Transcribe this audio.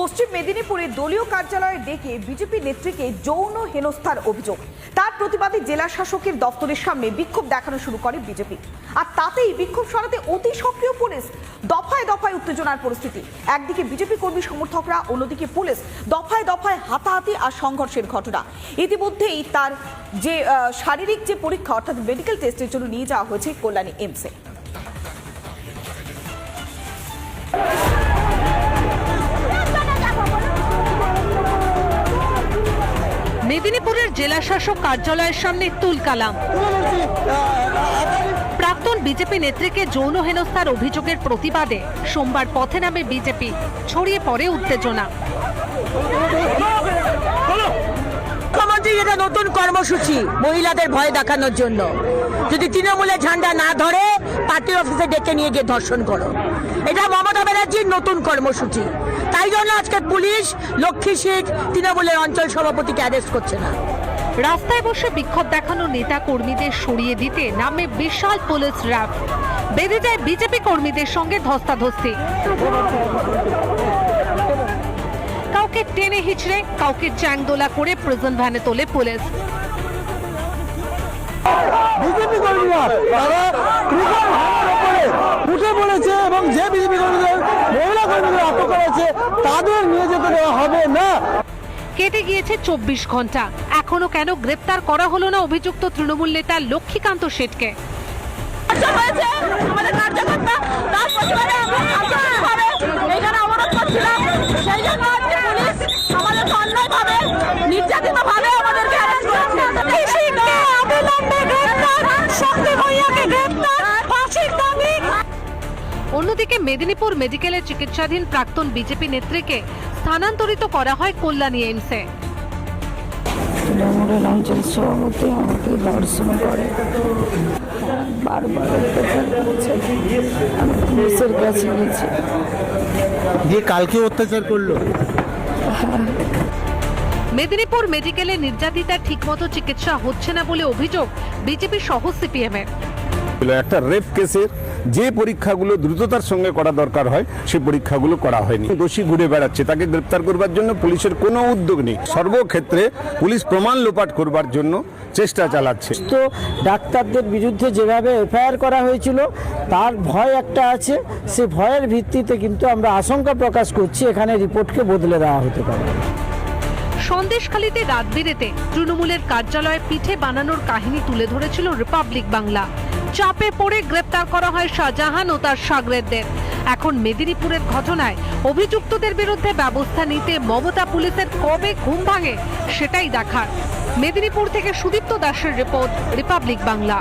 পশ্চিম মেদিনীপুরে দলীয় কার্যালয়ে ডেকে বিজেপি নেত্রীকে যৌন হেনস্থার অভিযোগ। তার প্রতিবাদে জেলা শাসকের দপ্তরের সামনে বিক্ষোভ দেখানো শুরু করে বিজেপি। আর তাতেই বিক্ষোভ সরাতে অতি সক্রিয় পুলিশ দফায় দফায় উত্তেজনার পরিস্থিতি। একদিকে বিজেপি কর্মী সমর্থকরা, অন্যদিকে পুলিশ দফায় দফায় হাতাহাতি আর সংঘর্ষের ঘটনা। ইতিমধ্যেই তার যে শারীরিক যে পরীক্ষা, অর্থাৎ মেডিকেল টেস্টের জন্য নিয়ে যাওয়া হয়েছে কল্যাণী এমসে মেদিনীপুরের জেলা শাসক কার্যালয়ের সামনে তুলকালাম প্রাক্তন বিজেপি নেত্রীকে যৌন হেনস্থার অভিযোগের প্রতিবাদে সোমবার পথে নামে বিজেপি, ছড়িয়ে পড়ে উত্তেজনা। এটা নতুন কর্মসূচি, মহিলাদের ভয় দেখানোর জন্য। যদি তৃণমূলের ঝান্ডা না ধরে, পার্টি অফিসে ডেকে নিয়ে গিয়ে ধর্ষণ করো। এটা মমতা ব্যানার্জির নতুন কর্মসূচি। তাই জন্য আজকে পুলিশ, লক্ষ্মী সিট তৃণমূলের অঞ্চল সভাপতিকে অ্যারেস্ট করছে না। রাস্তায় বসে বিক্ষোভ দেখানো নেতা কর্মীদের সরিয়ে দিতে নামে বিশাল পুলিশ র্যাব। বেঁধে যায় বিজেপি কর্মীদের সঙ্গে ধস্তাধস্তি। কাউকে টেনে হিচড়ে, কাউকে চ্যাংদোলা করে প্রিজন ভ্যানে তোলে পুলিশ। এবং যে বিজেপি কর্মীদের, মহিলা কর্মীদের আটক করেছে, তাদের কেটে গিয়েছে চব্বিশ ঘণ্টা। এখনও কেন গ্রেপ্তার করা হলো না অভিযুক্ত তৃণমূল নেতা লক্ষ্মীকান্ত শেঠকে আমাদের কার্যকর্তা তার প্রতিবাদে আমরা আন্তরিকভাবে এখানে অবরোধ করছিলাম সেই জন্য আজকে পুলিশ আমাদেরকে অন্যায়ভাবে নির্যাতিতভাবে আমাদেরকে অ্যারেস্ট করেছে অন্যদিকে মেদিনীপুর মেডিকেলে চিকিৎসাধীন প্রাক্তন বিজেপি নেত্রীকে স্থানান্তরিত করা হয় কল্যাণী এইমসে। তৃণমূলের অঞ্চল সভাপতি আমাকে ধর্ষণ করে। বারবার অত্যাচার করছে আমি পুলিশের কাছে গেছি। দিয়ে কালকে অত্যাচার করল? মেদিনীপুর মেডিকেলে নির্যাতিতার ঠিকমতো চিকিৎসা হচ্ছে না বলে অভিযোগ বিজেপি সহ সিপিএম এর ছিল একটা রেপ কেসের যে পরীক্ষাগুলো দ্রুততার সঙ্গে করা দরকার হয় সেই পরীক্ষাগুলো করা হয়নি। দোষী ঘুরে বেড়াচ্ছে। তাকে গ্রেপ্তার করবার জন্য পুলিশের কোনো উদ্যোগ নেই। সর্বক্ষেত্রে পুলিশ প্রমাণ লোপাট করবার জন্য চেষ্টা চালাচ্ছে। তো ডাক্তারদের বিরুদ্ধে যেভাবে এফআইআর করা হয়েছিল তার ভয় একটা আছে। সে ভয়ের ভিত্তিতে কিন্তু আমরা আশঙ্কা প্রকাশ করছি এখানে রিপোর্টকে বদলে দেওয়া হতে পারে। সন্দেশখালীতে রাত বিরেতে তৃণমূলের কার্যালয়ে পিঠে বানানোর কাহিনী তুলে ধরেছিল রিপাবলিক বাংলা। চাপে পড়ে গ্রেপ্তার করা হয় শাহজাহান ও তার সাগরেদদের এখন মেদিনীপুরের ঘটনায় অভিযুক্তদের বিরুদ্ধে ব্যবস্থা নিতে মমতা পুলিশের কবে ঘুম ভাঙে সেটাই দেখার। মেদিনীপুর থেকে সুদীপ্ত দাসের রিপোর্ট, রিপাবলিক বাংলা।